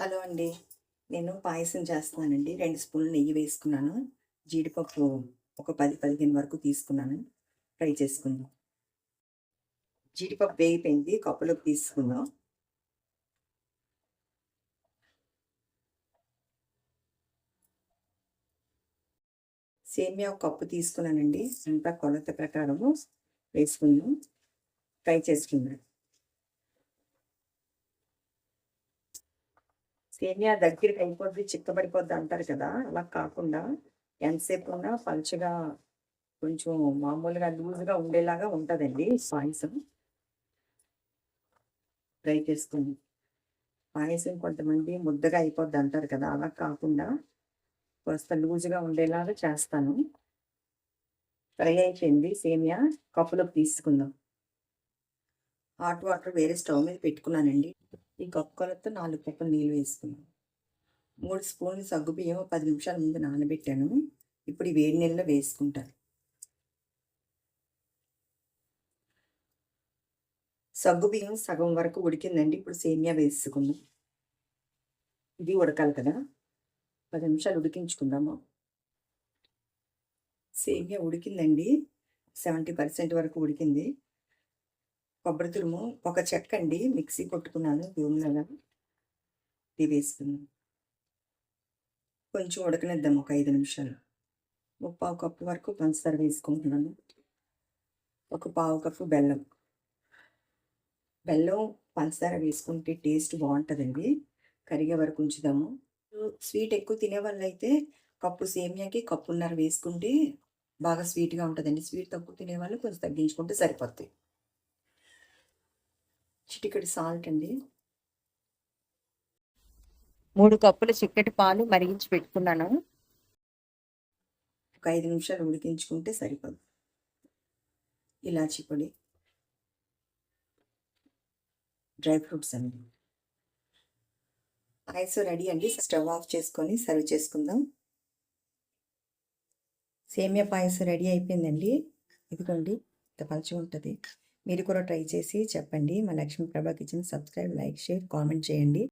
Hello అండి. నేను పాయసం చేస్తున్నానండి. రెండు స్పూన్లు నెయ్యి వేసుకున్నాను. జీడిపప్పు ఒక పది పదిహేను వరకు తీసుకున్నాను. ఫ్రై చేసుకుందాం. జీడిపప్పు వేగిపోయింది. కప్పులోకి తీసుకుందాం. సేమియా ఒక కప్పు తీసుకున్నానండి. అంతా కొలత ప్రకారము వేసుకుందాం. ఫ్రై చేసుకుందాం. సేమియా దగ్గరికి అయిపోద్ది చిక్కబడిపోద్ది అంటారు కదా అలా కాకుండా ఎంతసేపు ఉన్నా పలుచగా కొంచెం మామూలుగా లూజ్గా ఉండేలాగా ఉంటుందండి పాయసం. ఫ్రై చేసుకుని పాయసం కొంతమంది ముద్దగా అయిపోద్ది అంటారు కదా అలా కాకుండా కాస్త లూజ్గా ఉండేలాగా చేస్తాను. ఫ్రై అయిపోయింది సేమియా. కప్పులోకి తీసుకుందాం. హాట్ వాటర్ వేరే స్టవ్ మీద పెట్టుకున్నానండి. ఈ కప్పు కొలతో నాలుగు కప్పులు నీళ్ళు వేసుకున్నాను మూడు స్పూన్లు సగ్గుబియ్యం పది నిమిషాల ముందు నానబెట్టాను. ఇప్పుడు ఈ వేడి నీళ్ళలో వేసుకుంటాను సగ్గుబియ్యం సగం వరకు ఉడికిందండి. ఇప్పుడు సేమియా వేసుకుందాం. ఇది ఉడకాలి కదా. పది నిమిషాలు ఉడికించుకుందాము. సేమియా ఉడికిందండి. సెవెంటీ పర్సెంట్ వరకు ఉడికింది. కొబ్బరి తురుము ఒక చెక్క అండి మిక్సీ కొట్టుకున్నాను. భూమిలో ఇది వేసుకున్నాను కొంచెం ఉడకనిద్దాం. ఒక ఐదు నిమిషాలు. ఒక పావు కప్పు వరకు పంచదార వేసుకుంటున్నాను. ఒక పావు కప్పు బెల్లం. బెల్లం పంచదార వేసుకుంటే టేస్ట్ బాగుంటుందండి. కరిగే వరకు ఉంచుదాము. స్వీట్ ఎక్కువ తినే వాళ్ళు అయితే కప్పు సేమియాకి కప్పున్నర వేసుకుంటే బాగా స్వీట్గా ఉంటుందండి. స్వీట్ తక్కువ తినే వాళ్ళు కొంచెం తగ్గించుకుంటే సరిపోతాయి చిటికెడు సాల్ట్ అండి. మూడు కప్పుల చిక్కటి పాలు మరిగించి పెట్టుకున్నాను. ఒక ఐదు నిమిషాలు ఉడికించుకుంటే సరిపోదు. ఇలాచీ పొడి. డ్రై ఫ్రూట్స్ అండి. పాయసం రెడీ అండి. స్టవ్ ఆఫ్ చేసుకొని సర్వ్ చేసుకుందాం. సేమియా పాయసం రెడీ అయిపోయిందండి. ఇదిగోండి ఇంత పలుచగా ఉంటుంది. మీరు కూడా ట్రై చేసి చెప్పండి. మా Lakshmi Prabha kitchen subscribe like share comment చేయండి.